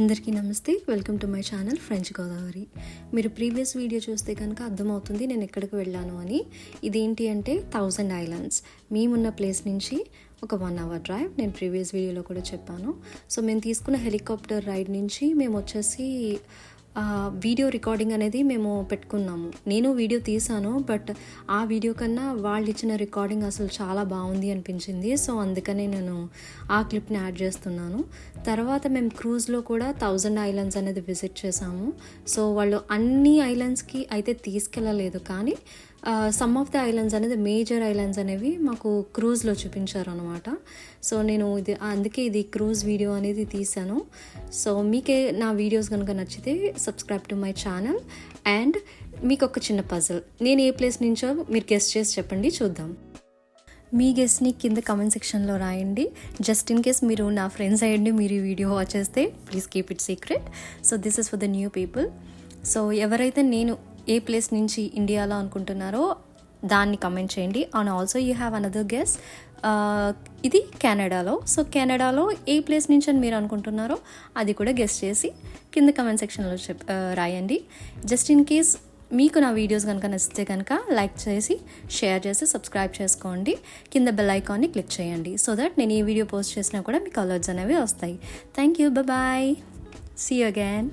అందరికీ నమస్తే. Welcome to my channel French Godavari మీరు ప్రీవియస్ వీడియో చూస్తే కనుక అర్థమవుతుంది నేను ఎక్కడికి వెళ్ళాను అని. ఇదేంటి అంటే థౌజండ్ ఐలాండ్స్ మేమున్న ప్లేస్ నుంచి ఒక వన్ అవర్ డ్రైవ్ నేను ప్రీవియస్ వీడియోలో కూడా చెప్పాను. సో మేము తీసుకున్న హెలికాప్టర్ రైడ్ నుంచి మేము వచ్చేసి వీడియో రికార్డింగ్ అనేది మేము పెట్టుకున్నాము. నేను వీడియో తీసాను బట్ ఆ వీడియో కన్నా వాళ్ళు ఇచ్చిన రికార్డింగ్ అసలు చాలా బాగుంది అనిపించింది. సో అందుకనే నేను ఆ క్లిప్ని యాడ్ చేస్తున్నాను. తర్వాత మేము క్రూజ్లో కూడా థౌజండ్ ఐలాండ్స్ అనేది విజిట్ చేసాము సో వాళ్ళు అన్ని ఐలాండ్స్కి అయితే తీసుకెళ్ళలేదు కానీ సమ్ ఆఫ్ ద ఐలాండ్స్ అనేది మేజర్ ఐలాండ్స్ అనేవి మాకు క్రూజ్లో చూపించారు అనమాట సో నేను ఇది అందుకే ఇది క్రూజ్ వీడియో అనేది తీశాను. సో మీకే నా వీడియోస్ కనుక నచ్చితే subscribe to my channel and మీకు ఒక చిన్న పజల్ నేను ఏ ప్లేస్ నుంచో మీరు గెస్ట్ చేసి చెప్పండి చూద్దాం. మీ గెస్ట్ని కింద కమెంట్ సెక్షన్లో రాయండి. జస్ట్ ఇన్ కేస్ మీరు నా ఫ్రెండ్స్ అయ్యండి మీరు ఈ వీడియో వాచ్ చేస్తే please keep it secret so this is for the new people so ఎవరైతే నేను ఏ ప్లేస్ నుంచి ఇండియాలో అనుకుంటున్నారో దాన్ని కమెంట్ చేయండి. And also you have another guess ఇది కెనడాలో సో కెనడాలో ఏ ప్లేస్ నుంచి అని మీరు అనుకుంటున్నారో అది కూడా గెస్ట్ చేసి కింద కమెంట్ సెక్షన్లో చెప్ రాయండి. జస్ట్ ఇన్ కేస్ మీకు నా వీడియోస్ కనుక నచ్చితే కనుక లైక్ చేసి షేర్ చేసి సబ్స్క్రైబ్ చేసుకోండి. కింద బెల్ ఐకాన్ని క్లిక్ చేయండి. సో దట్ నేను ఈ వీడియో పోస్ట్ చేసినా కూడా మీకు అలర్ట్స్ అనేవి వస్తాయి. Thank you bye see again